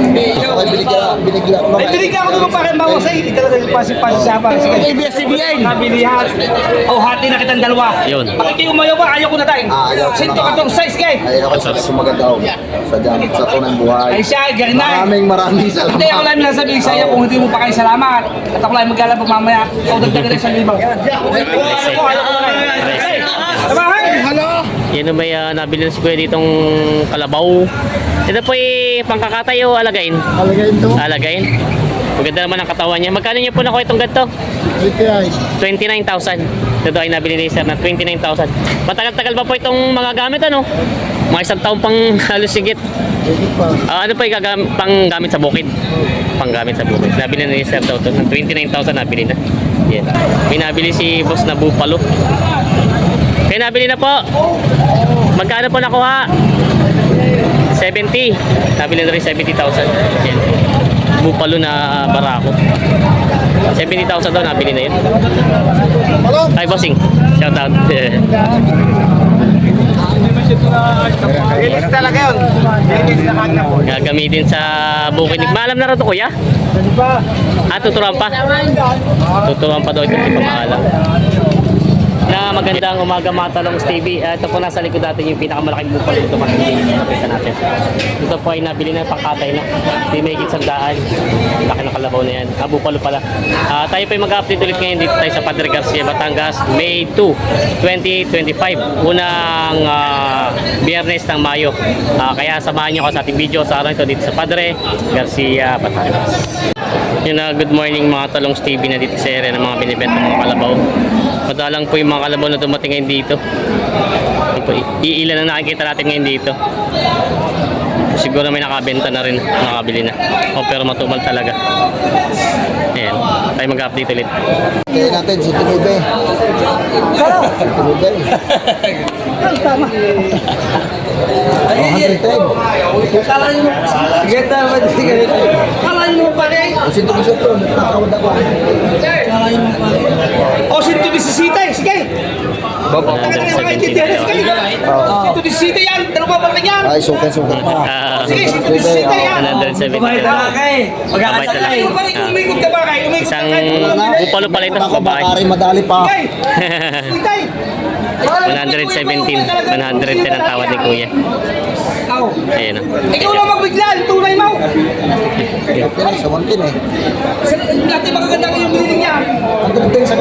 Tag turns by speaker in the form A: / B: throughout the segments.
A: Ay, binigyan, binigyan ko
B: Ay, binigyan ko naman para bawas ay hindi talaga yung pasi-pasi sa. Sige.
A: ABS-CBN.
B: Nabilihan. O, hati na kitang dalawa.
C: Yun.
B: Bakit kayo umayaw ba? Ayaw ko na tayo.
A: Ah, ayaw ko
B: Sinto
A: na.
B: ka tong size, kay.
A: Ay, ako sa sumaganda ako. Sa dyan, sa tunang buhay.
B: Ay, siya, na.
A: Maraming maraming salamat.
B: Hindi, ako lang nasabihin sa'yo kung hindi mo pa kayo salamat. At ako lang maglalabog mamaya. O, dagdagan rin sa libaw. Ayaw ko, ayaw ko na Samahan! Hello!
C: Yan may ah, nabili na si Kuya ditong kalabaw. Ito po ay pangkakatayo alagayin.
A: Alagayin to.
C: Alagayin. Maganda naman ang katawan niya. Magkano niya po nakuha itong ganito? 29,000. Ito ay nabili ni Sir na 29,000. Matagal-tagal pa po itong mga gamit ano? Mga isang taon pang halos sigit. Ah, ano pa yung pang gamit sa bukid? Pang gamit sa bukid. Nabili na ni Sir daw ito. Ng 29,000 nabili na. Yan. May nabili si boss na bupalo. Kaya nabili na po. Magkano po nakuha? 70. Nabili na rin 70,000. Yan. Bupalo na barako. 70,000 daw nabili na yun. Hi, bossing. Shout out.
B: Ilis talaga yun. Ilis na kanya po.
C: Gagamitin sa bukid. Maalam na rin to kuya? Ah, tuturuan pa? Tuturuan pa daw ito. Hindi pa maalam. Na magandang umaga mga talong TV. Uh, ito po nasa likod natin yung pinakamalaking bupalo dito makikita nakita natin. Ito po ay nabili na pangkatay na. Hindi may higit sandaan. Laki ng kalabaw na yan. Ah, bupalo pala. Ah, tayo po ay mag-update ulit ngayon dito tayo sa Padre Garcia, Batangas, May 2, 2025. Unang ah, biyernes ng Mayo. Ah, kaya samahan niyo ako sa ating video sa araw ito dito sa Padre Garcia, Batangas. Yun na, good morning mga talong TV na dito sa area ng mga binibenta mga kalabaw. Madalang po yung mga kalabaw na dumating ngayon dito. I- iilan na nakikita natin ngayon dito. Siguro may nakabenta na rin, nakabili na. O pero matumal talaga. Ayan, tayo mag-update ulit.
A: Kaya natin, si Tinube. Tinube.
B: Tama.
A: Oh, 110.
B: Kala nyo tama. Sige. Kala nyo mo pare.
A: O, sinto ko siya to. Nakakawad ako.
B: Kala nyo mo pare. O, sinto bisisita eh. Sige. Mga
C: 170
B: intindihan.
C: na
B: Sige.
A: Oo.
B: Sinto bisisita yan. Dalawa ba rin yan?
A: Ay, sukan, sukan pa.
C: Ah,
B: Sige, sinto bisisita yan.
C: 170
B: Babae
C: na.
B: talaga eh.
C: Babae
B: Kala
C: talaga.
B: pare. Umikot ka ba kayo? Umikot ka
C: Isang
B: kayo.
C: bupalo pala ito,
A: Ako,
C: babae.
A: rin madali pa.
B: Sige. Sige.
C: 117, 110 ang tawad ni Kuya. Ayan o.
B: Ikaw lang magbiglan. Tunay mo.
A: Sa 110 eh.
B: Dati magaganda yung binili niya.
A: Ang ganda sa.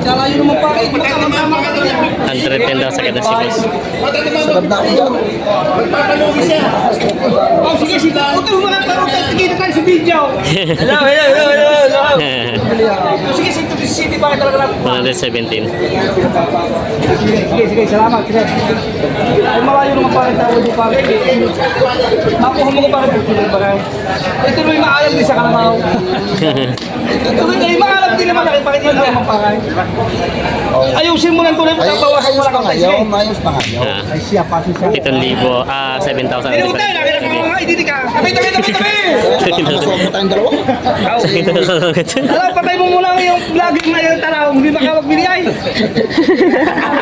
B: Kala nyo naman ka doon.
C: 110 daw sa ganda si Boss.
A: Sa ganda ko dyan.
B: Oh, sige, sige. Huwag kang mga tarot at tigil tayo sa video. Hello, hello, hello, hello, sige, sige, city pa talaga lang.
C: 117.
B: Sige, sige, sige, salamat. Sige. Ay, malayo naman pa rin tawag yung pare. Makuha mo ko pa rin. Tuloy pa rin. Ito may maalam din sa kalamaw. Ito may maalam din naman. Nakipakit mo naman pa rin. Ayusin mo lang mo.
A: Ay,
B: Bawasan
A: ayos
B: mo lang
A: pa
B: ang
A: nga
B: tayo.
A: yun. Ayos pa nga yun.
C: Ah,
B: Ay, siya, pati siya.
C: 7,000. Ah, 7,000.
B: Hindi mo tayo, nakita ko mga ididi ka. Tabi, tabi, tabi, tabi!
A: Nakakasok mo tayong dalawa.
B: Alam, patay mo muna yung vlogging na yung talaw, hindi makapagbili ay.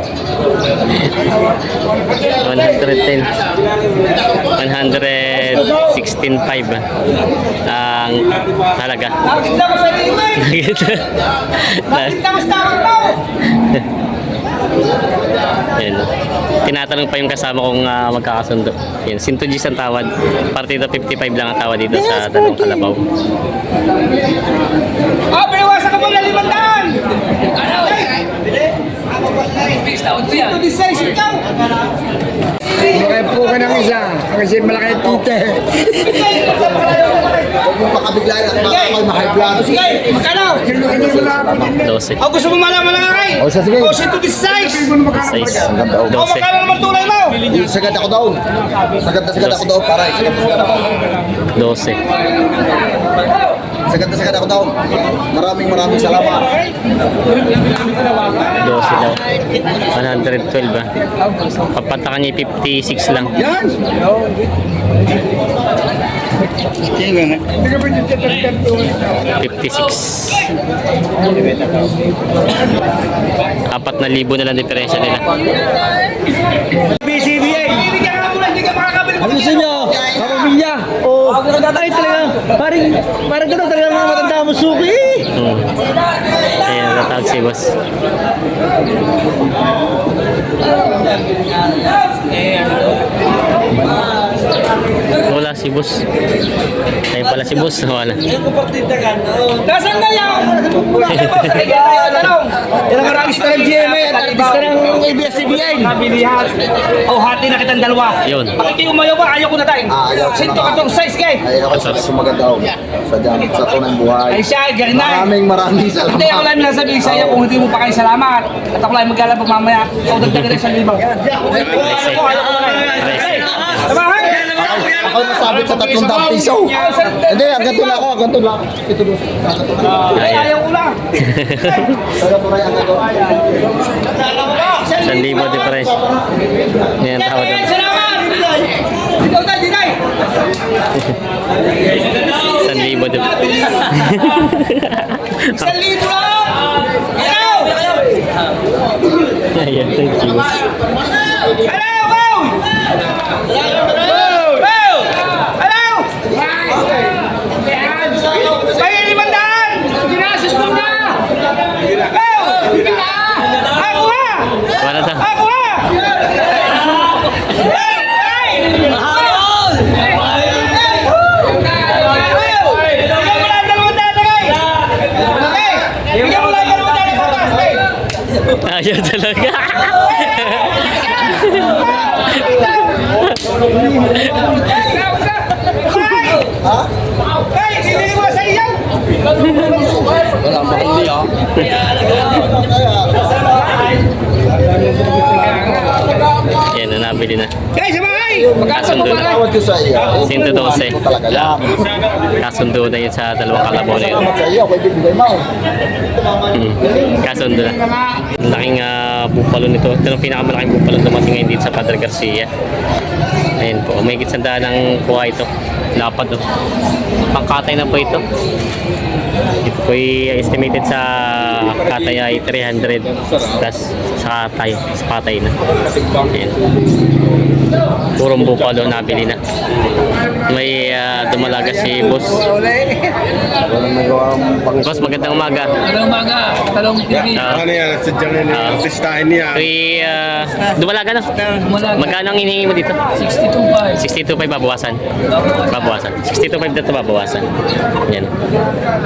C: 110 116.5 ang halaga Yan. Tinatanong pa yung kasama kong uh, magkakasundo. Yan, Sintugis ang tawad. Partido 55 lang ang tawad dito sa Tanong Kalabaw.
B: Ah, oh, pero wasa ka pala limandaan! Ano? Di size ikaw.
D: Ka ng isa kasi malaki tite.
A: Huwag mo pakabiglaan at baka ako'y ma-high blood.
B: Sige, magkano?
D: Hindi mo na po din.
C: 12.
B: O gusto mo malaman lang kay?
A: O, siya, sige.
B: O,
D: na makakapag.
C: 6.
A: Ang ganda, oh.
B: O, magkano naman tulay?
A: Sagad ako daw. Sagad na sagad ako daw para. Sagad na sagad ako.
C: 12.
A: Sagad na sagad ako daw. Maraming maraming salamat.
C: 12 daw. 112 ah. Papatakan niya 56 lang.
A: Yan!
D: King,
C: 56. Apat na libo na lang diferensya nila.
B: BCBA!
D: Ano gusto nyo? Kapamilya? Oo. Ako na tatay talaga. Parang, parang gano'n talaga mga matanda mo suki.
C: Hmm. Ayan, natawag si boss. Wala si boss. Ayun pala si boss. Wala.
B: Nasaan na yan? Tanong!
D: Yan ang artista ng GMA at artista ng ABS-CBN.
B: Nabilihan. O, hati na kitang dalawa.
C: Yun.
B: Umayaw ba? Ayaw ko na tayo.
A: Ah, ayaw.
B: Sinto ka tong size kay.
A: Ay ako sa sumagat daw. Sa dyan, sa tunang buhay.
B: Ay siya, na.
A: Maraming maraming salamat.
B: Hindi, ako lang nasabihin sa iyo kung hindi mo pa kayo salamat. At ako lang maglalabag mamaya. Ikaw dagdagan na isang libaw. Ayaw ko, ayaw ko na. Hey, Samahan!
A: Ako nasabit sa tatlong daang piso. Hindi, ang ganito lang ako, ang ganito lang. Ito doon.
B: Ay, ayaw ko lang.
C: Isang libo diferensya. Yan ang tawad
B: dinay!
C: Isang libo doon.
B: Isang libo lang! Ikaw!
C: Ayan, thank you.
B: Hello, Bow! Bow! Hello! May limandaan! Ginasos mo na! Bow! Ako ha!
C: Wala to.
B: Ako ha! Hey! Hey! Bow! Bigyan mo lang dalawang tatagay! Okay! Bigyan mo lang dalawang tatagay!
C: Ayaw talaga.
A: Ha?
B: Hey! Sibili mo sa iyo!
C: Yan na nabili na.
B: Guys, sabay!
C: Kasundo na.
A: Tawad ko sa iyo.
C: 112.
A: Ito talaga yan.
C: Kasundo na yun sa dalawang kalabaw na yun. Hmm. Kasundo na. Ang Laking uh, bupalo nito. Ito ang pinakamalaking bupalo dumating ngayon dito sa Padre Garcia. Ayan po. May gitsandaan ng kuha ito. Lapad oh. Pangkatay na po ito. Ito po ay estimated sa katay ay 300 plus sa katay. Sa katay na. Ayan. Purong bupalo nabili na. May ah, dumalaga si boss.
A: Walang nagawa ang pang...
C: Boss, magandang umaga.
E: Magandang umaga, Talong TV.
C: Ah,
F: Ano yan? Sadyang yun
C: Ah.
F: yung artistahin niya.
C: Kay uh, dumalaga na.
E: Dumalaga.
C: Magkano ang hinihingi mo dito?
E: 62.5.
C: 62.5 babawasan. Babawasan. 62.5 na ito babawasan. Yan.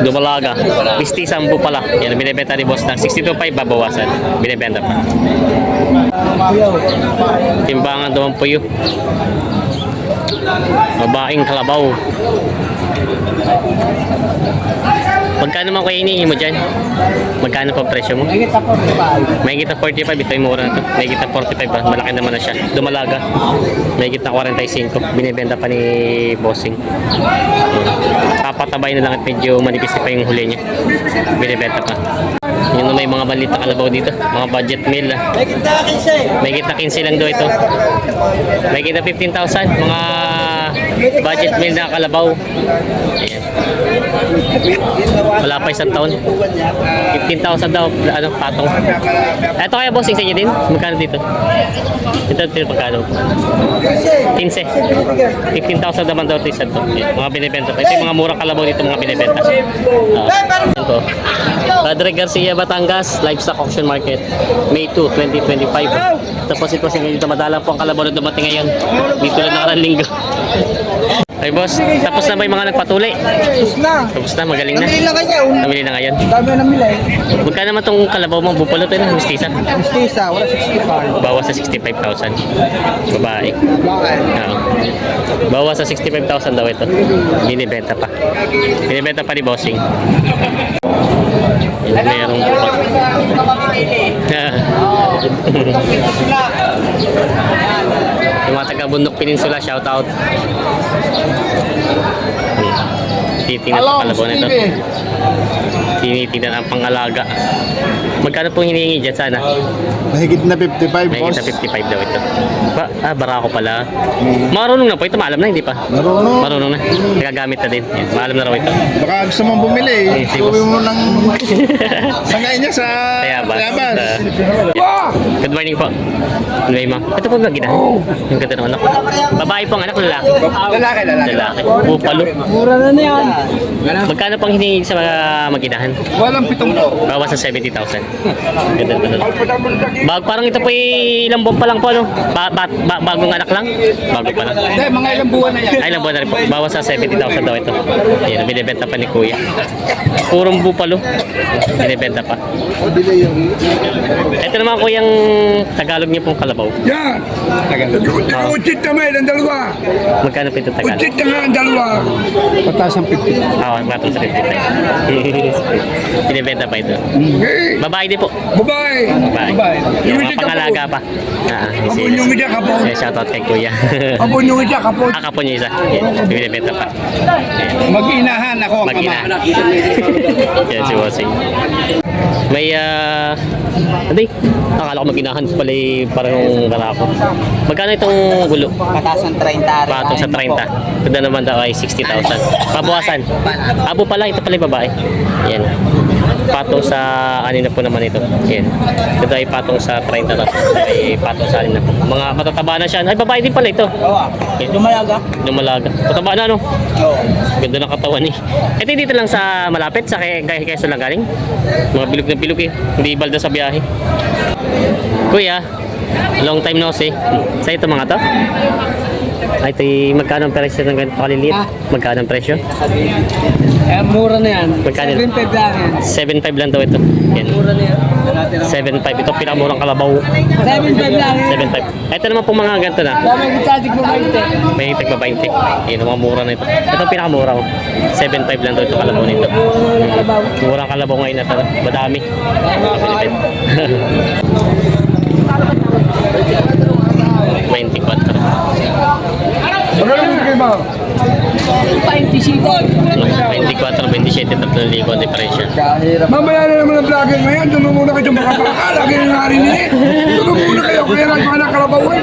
C: Dumalaga. Pistisang bupala. Yan, binibenta ni boss ng 62.5 babawasan. Binibenta pa. Timbangan daw ang puyo. Babaeng kalabaw. Magkano man kayo hinihingi mo dyan? Magkano pa presyo mo? May kita 45, ito yung mura na to. May kita 45, ba? malaki naman na siya. Dumalaga. May kita 45, binibenta pa ni Bossing. Papatabay na lang at medyo manipis pa yung huli niya. Binibenta pa. Yun may mga balit na kalabaw dito. Mga budget meal. ah. May kita 15 lang daw ito. May kita 15,000. Mga budget meal na kalabaw. Ayan. Wala pa isang taon. 15,000 daw, ano, patong. Ito kaya bossing sa inyo din? Magkano dito? Ito, ito magkano? 15. 15,000 naman daw ito isa to. Yan, mga binibenta. Ito yung mga murang kalabaw dito mga binibenta. Uh, ito. Padre Garcia, Batangas, Livestock Auction Market, May 2, 2025. Tapos ito sa dito, madalang po ang kalabaw na dumating ngayon. Dito lang nakarang linggo. Ay boss, tapos na ba yung mga nagpatuli?
D: Tapos na.
C: Tapos na, magaling na.
D: Namili na.
C: Namili na ngayon.
D: Dami na namili.
C: Magkano naman tong kalabaw mo? Bupalo to na, mistisa.
D: Mistisa, wala 65.
C: Bawas sa 65,000. Babae.
D: Bakit?
C: Oo. Bawas sa 65,000 daw ito. Binibenta pa. Binibenta pa ni Bossing. Yung merong Yung mga taga Bundok Peninsula, shout out. Tinitingnan
A: Hello,
C: ang kalabaw nito. Tinitingnan ang pangalaga. Magkano pong hinihingi dyan sana?
F: Mahigit na 55,
C: May
F: boss.
C: kita 55 daw ito. Ba, ah, barako pala. Marunong na po ito. Maalam na, hindi pa.
F: Marunong.
C: Marunong na. Nagagamit na din. Yan, maalam na raw ito.
F: Baka gusto mong bumili.
C: Eh, si
F: Tuwi mo ng sangay niya sa
C: Kaya ba?
F: Tayabas.
C: Uh, good morning po. Ano yung Ito po gagina. Yung ganda ng anak. Babae po ang anak, lalaki.
F: Lalaki, lalaki.
C: Lalaki. Bupalo.
D: Mura na na yan.
C: Magkano pang hinihingi sa mga maginahan?
F: Walang pitong to.
C: Bawas sa 70,000. Ganda ganda. Bag, parang ito po ay ilang buwan pa lang po, no? Ba, ba, ba- bagong anak lang? Bago pa lang.
F: Hindi, mga ilang buwan na yan.
C: Ay, ilang buwan na rin po. Bawas sa 70,000 daw ito. Yan, binibenta pa ni Kuya. Purong bupalo. Binibenta pa. Ito naman kuyang Tagalog niyo pong kalabaw.
G: Yan. Utit na may ng dalawa.
C: Magkano po ito Tagalog?
G: Utit na nga ang dalawa.
F: Pataas ang 50.
C: Ah, oh, matong sa 55. Binibenta pa ito.
G: Hey,
C: Babae din po.
G: babae.
C: Babae. Yung
G: Yung
C: mga pangalaga pa. Ah,
G: Kapon yung ita kapon.
C: eh, shoutout kay Kuya.
G: Kapon yung ita kapon.
C: Ah, kapon niyo isa. Yan, binibenta pa.
F: Mag-inahan ako ang
C: Mag-ina.
F: ama.
C: Yan si Bossing. May, ah... hindi. Akala ko mag-inahan pala eh, parang garako. Magkano itong gulo?
B: Pataas ng 30.
C: Patong sa 30. Ito naman daw ay 60,000. Pabawasan. Abo pala, ito pala yung babae. Yan. Patong sa na po naman ito. Yan. Ito ay patong sa 30 na. Ay patong sa na po. Mga matataba na siya. Ay babae din pala ito. Yan.
B: Lumalaga?
C: Lumalaga. Mataba na no?
B: Oo.
C: Ganda ng katawan eh. Ito dito lang sa malapit, sa kay kay Quezon lang galing. Mga bilog na bilog eh. Hindi balda sa biyahe. Kuya, long time no see. Sa ito mga to? Ay, ito magkano ang presyo ng ganito kaliliit? Magkano ang presyo?
D: Eh, mura na yan.
C: Magkano?
D: 7.5 lang yan.
C: 7.5 lang daw ito. Yan.
D: Mura na yan.
C: 7.5. Ito pinakamurang kalabaw.
D: 7.5 lang yan.
C: 7.5. Ito naman po mga ganito na.
D: Dami ko tatik mo ba ito?
C: May tig pa 20. Yan mga mura na ito. Ito pinakamura. oh. 7.5 lang daw ito kalabaw nito. Murang kalabaw ngayon na ito. Madami. Twenty-four. Twenty-four, 27, 3,000 ang diferensya.
G: Mamaya na naman ang vlogger ngayon. Doon muna kayo makapaka. Lagi na nga rin eh. Doon muna kayo. Kaya lang mga nakalabaw eh.